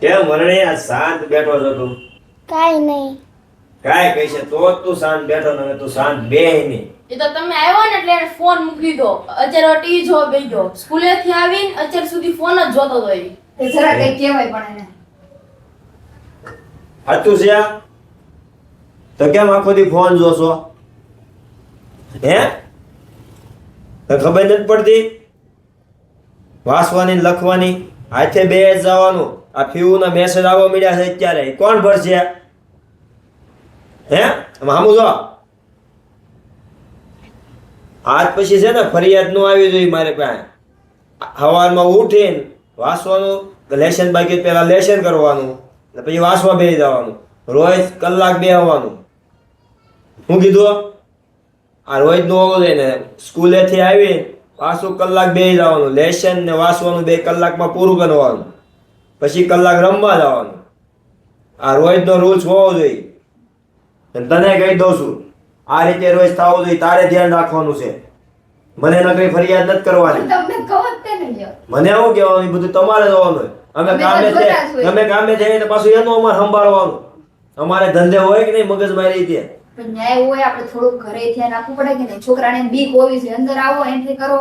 કેમ વરણે આ શાંત બેઠો છો તું? કાઈ નહીં. કાઈ કહી છે તો તું શાંત બેઠો ને તું શાંત બે નહીં. એ તો તમે આવ્યો ને એટલે એને ફોન મૂકી દો. અત્યારે ટીવી જોવા બેસી સ્કૂલે થી આવીને અત્યાર સુધી ફોન જ જોતો હતો એ. જરા કઈ કહેવાય પણ એને. હતું છે આ? તો કેમ આખો દી ફોન જોશો? હે? તો ખબર નથી પડતી? વાંચવાની લખવાની? હાથે બે જવાનું. આ ફીઓના મેસેજ આવવા મળ્યા છે અત્યારે. કોણ ભરશે? હે? મામુ જો. આજ પછી છે ને ફરિયાદનું આવી જોઈએ મારે પાસે. સવારમાં ઉઠીને વાસવાનું લેશન બાકી પહેલાં લેશન કરવાનું, ને પછી વાસવા બેસી જવાનું. રોજ કલાક બે આવવાનું હું કીધું? આ રોજનું હોવું જોઈએ ને. સ્કૂલેથી આવી પાછું કલાક બે જવાનું લેશન ને વાંચવાનું બે કલાકમાં પૂરું કરવાનું. પછી કલાક રમવા જવાનું. આ રોજનો રૂલ્સ હોવો જોઈએ. અને તને કહી દઉં છું આ રીતે રોજ થવું જોઈએ તારે ધ્યાન રાખવાનું છે. મને નકરી ફરિયાદ નથી કરવાની. મને શું કહેવાનું? બધું તમારે જવાનું. અમે કામે અમે કામે જઈએ પાછું એનું અમારે સંભાળવાનું. અમારે ધંધે હોય કે નહીં મગજમારી રીતે? પણ ન્યાય હોય આપણે થોડુંક ઘરે ધ્યાન આપવું પડે કે નહીં? છોકરાને બીક હોવી છે અંદર આવો એન્ટ્રી કરો.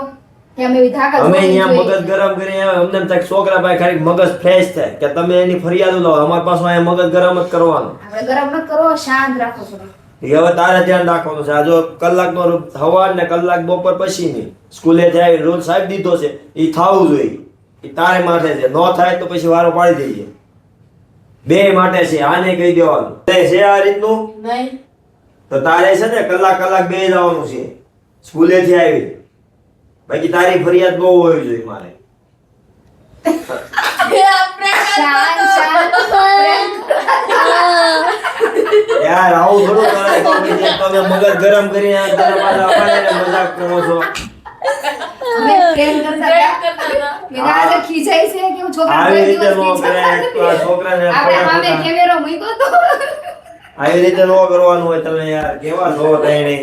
કે અમે ધાકા અમે અહીંયા મગજ ગરમ કરી અમને એમ થાય છોકરા ભાઈ ખાલી મગજ ફ્રેશ થાય. કે તમે એની ફરિયાદ લો અમારી પાસે અહીંયા મગજ ગરમ જ કરવાનું. આપણે ગરમ ન કરો શાંત રાખો છો હવે તારે ધ્યાન રાખવાનું છે. આજો જો કલાકનો સવાર ને કલાક બપોર પછીની સ્કૂલે જાય રોજ સાહેબ દીધો છે. એ થવું જોઈએ. એ તારે માટે છે. ન થાય તો પછી વારો પાડી દઈએ બે માટે છે. આને કહી દેવાનું. તે છે આ રીતનું? નહીં. તો તારે છે ને કલાક કલાક બે જવાનું છે. સ્કૂલેથી આવી. બાકી તારી ફરિયાદ બહુ હોવી જોઈએ મારે. યાર આવું થોડું કરાય તમે મગજ ગરમ કરીને તારા પાછા અમારે મજાક કરો છો. અમે આવી રીતે નો કરવાનું હોય તમે યાર કેવા છો તઈને